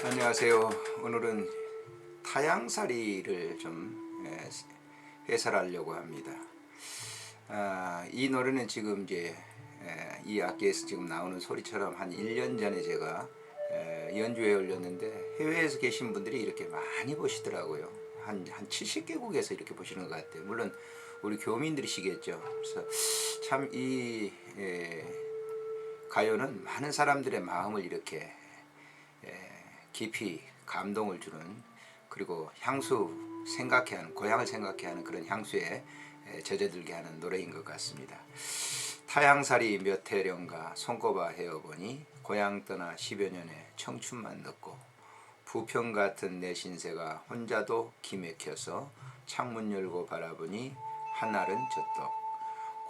안녕하세요. 오늘은 타양살이를 좀 예, 해설하려고 합니다. 아, 이 노래는 지금 이제 예, 이 악기에서 지금 나오는 소리처럼 한 1년 전에 제가 예, 연주회 올렸는데 해외에서 계신 분들이 이렇게 많이 보시더라고요. 한, 한 70개국에서 이렇게 보시는 것 같아요. 물론 우리 교민들이시겠죠. 그래서 참이 가요는 많은 사람들의 마음을 이렇게 예, 깊이 감동을 주는 그리고 향수 생각해 하는 고향을 생각해 하는 그런 향수에 예, 젖어들게 하는 노래인 것 같습니다. 타향살이 몇 해령가 손꼽아 헤어보니 고향 떠나 10여 년에 청춘만 넣고 부평 같은 내 신세가 혼자도 기맥혀서 창문 열고 바라보니 한날은 저떡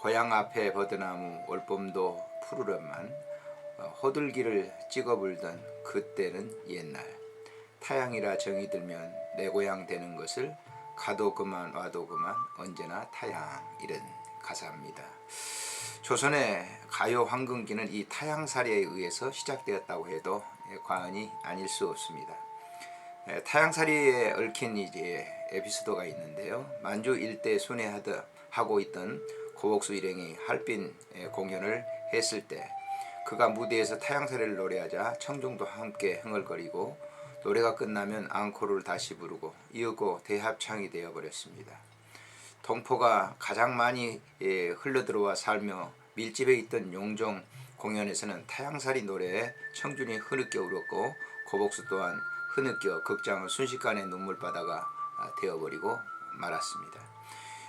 고향 앞에 버드나무 올봄도 푸르름만 어, 호들기를 찍어 불던 그때는 옛날 타양이라 정이 들면 내 고향 되는 것을 가도 그만 와도 그만 언제나 타양 이런 가사입니다. 조선의 가요 황금기는 이 타양살이에 의해서 시작되었다고 해도 예, 과언이 아닐 수 없습니다. 예, 타양살이에 얽힌 이제 에피소드가 있는데요. 만주 일대 순회하다 하고 있던 고복수 일행이 할빈 예, 공연을 했을 때 그가 무대에서 타양살이를 노래하자 청중도 함께 흥얼거리고 노래가 끝나면 앙코르를 다시 부르고 이윽고 대합창이 되어버렸습니다. 동포가 가장 많이 예, 흘러들어와 살며 밀집해 있던 용종 공연에서는 타양살이 노래에 청준이 흐느껴 울었고 고복수 또한 흐느껴 극장을 순식간에 눈물바다가 아, 되어버리고 말았습니다.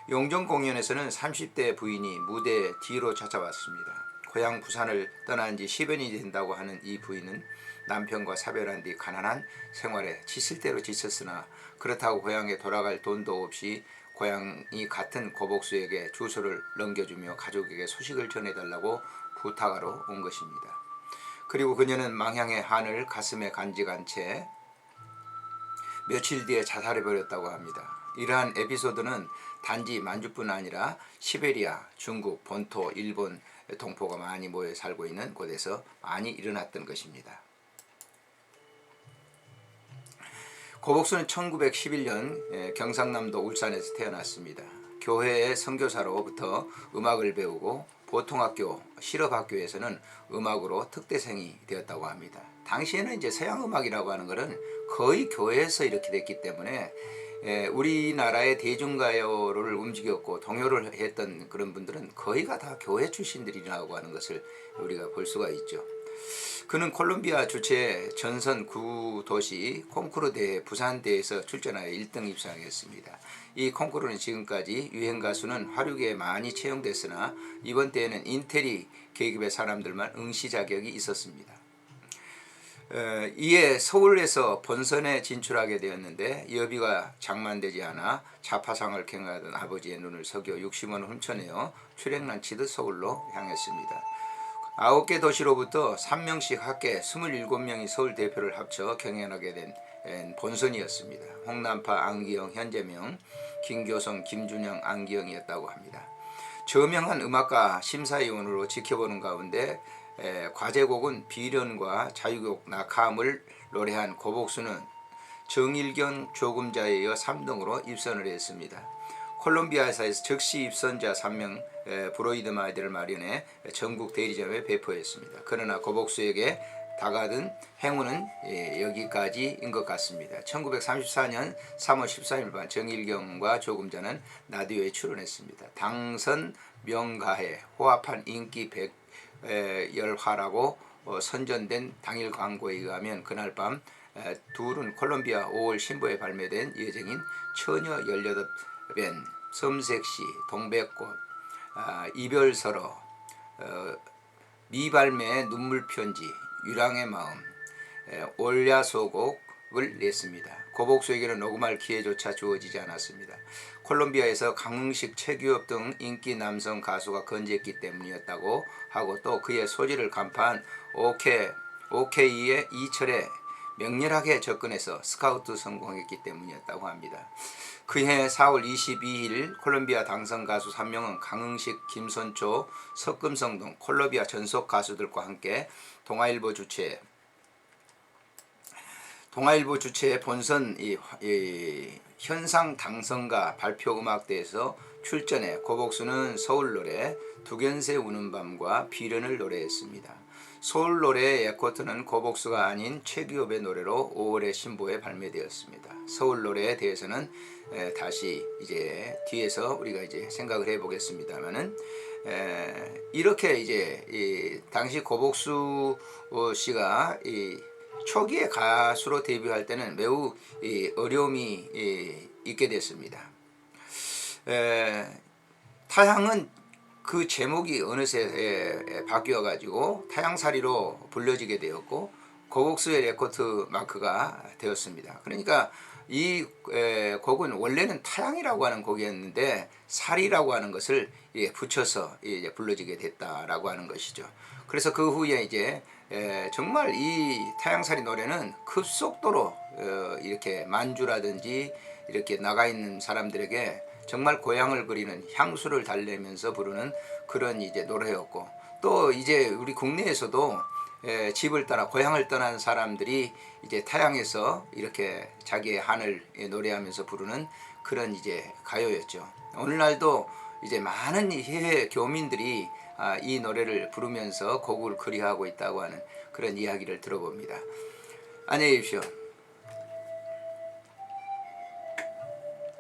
용종 공연에서는 30대 부인이 무대 뒤로 찾아왔습니다. 고향 부산을 떠난 지 10년이 된다고 하는 이 부인은 남편과 사별한 뒤 가난한 생활에 지칠 대로 지쳤으나 그렇다고 고향에 돌아갈 돈도 없이 고향이 같은 고복수에게 주소를 넘겨주며 가족에게 소식을 전해달라고 부탁하러 온 것입니다. 그리고 그녀는 망향의 한을 가슴에 간직한 채 며칠 뒤에 자살해 버렸다고 합니다. 이러한 에피소드는 단지 만주뿐 아니라 시베리아, 중국, 본토, 일본 동포가 많이 모여 살고 있는 곳에서 많이 일어났던 것입니다. 고복수는 1911년 경상남도 울산에서 태어났습니다. 교회의 선교사로부터 음악을 배우고 보통학교, 실업학교에서는 음악으로 특대생이 되었다고 합니다. 당시에는 이제 서양 음악이라고 하는 것은 거의 교회에서 이렇게 됐기 때문에 예, 우리나라의 대중가요를 움직였고 동요를 했던 그런 분들은 거의가 다 교회 출신들이라고 하는 것을 우리가 볼 수가 있죠. 그는 콜롬비아 주최 전선 구도시 콩쿠르 대회 부산대에서 출전하여 1등 입상했습니다. 이 콩쿠르는 지금까지 유행 가수는 화류계에 많이 채용됐으나 이번 대회는 인테리 계급의 사람들만 응시 자격이 있었습니다. 어, 이에 서울에서 본선에 진출하게 되었는데 여비가 장만되지 않아 자파상을 경하던 아버지의 눈을 속여 60원을 훔쳐내어 출행난 치듯 서울로 향했습니다. 아홉 개 도시로부터 3명씩 합계 27명이 서울 대표를 합쳐 경연하게 된 본선이었습니다. 홍남파 안기영 현재명, 김교성 김준영 안기영이었다고 합니다. 저명한 음악가 심사위원으로 지켜보는 가운데 에, 과제곡은 비련과 자유곡 낙함을 노래한 고복수는 정일경 조금자에 이어 3등으로 입선을 했습니다. 콜롬비아에서 즉시 입선자 3명 브로이드 마이드를 마련해 전국 대리점에 배포했습니다. 그러나 고복수에게 다가든 행운은 예, 여기까지인 것 같습니다. 1934년 3월 13일 반 정일경과 조금자는 라디오에 출연했습니다. 당선 명가에 호합한 인기 백 열화라고 어, 선전된 당일 광고에 의하면 그날 밤 둘은 콜롬비아 5월 신보에 발매된 예정인 처녀 18변, 섬색시, 동백꽃, 아, 이별서로, 어, 미발매 눈물편지, 유랑의 마음, 올야소곡 을 냈습니다. 고복수에게는 녹음할 기회조차 주어지지 않았습니다. 콜롬비아에서 강흥식 최규업 등 인기 남성 가수가 건재했기 때문이었다고 하고 또 그의 소질을 간파한 오케, 오케이의 이철에 명렬하게 접근해서 스카우트 성공했기 때문이었다고 합니다. 그해 4월 22일 콜롬비아 당선 가수 3명은 강흥식, 김선초, 석금성 등 콜롬비아 전속 가수들과 함께 동아일보 주최 동아일보 주최 본선 이, 이 현상 당선가 발표 음악대에서 출전해 고복수는 서울 노래 두견새 우는 밤과 비련을 노래했습니다. 서울 노래의 에코트는 고복수가 아닌 최기업의 노래로 5월에 신보에 발매되었습니다. 서울 노래에 대해서는 에, 다시 이제 뒤에서 우리가 이제 생각을 해보겠습니다만은 에, 이렇게 이제 이 당시 고복수 어, 씨가 이 초기에 가수로 데뷔할 때는 매우 이 어려움이 이 있게 됐습니다. 에, 타향은 그 제목이 어느새 에, 바뀌어 가지고 타향살이로 불려지게 되었고 고곡수의 레코드 마크가 되었습니다. 그러니까 이 에, 곡은 원래는 타향이라고 하는 곡이었는데 살이라고 하는 것을 예, 붙여서 불러지게 됐다라고 하는 것이죠. 그래서 그 후에 이제 에, 정말 이 타향살이 노래는 급속도로 어, 이렇게 만주라든지 이렇게 나가 있는 사람들에게 정말 고향을 그리는 향수를 달래면서 부르는 그런 이제 노래였고 또 이제 우리 국내에서도 에, 집을 떠나 고향을 떠난 사람들이 이제 타향에서 이렇게 자기의 한을 예, 노래하면서 부르는 그런 이제 가요였죠. 오늘날도 이제 많은 이 해외 교민들이 아, 이 노래를 부르면서 곡을 그리하고 있다고 하는 그런 이야기를 들어봅니다. 안녕히 계십시오.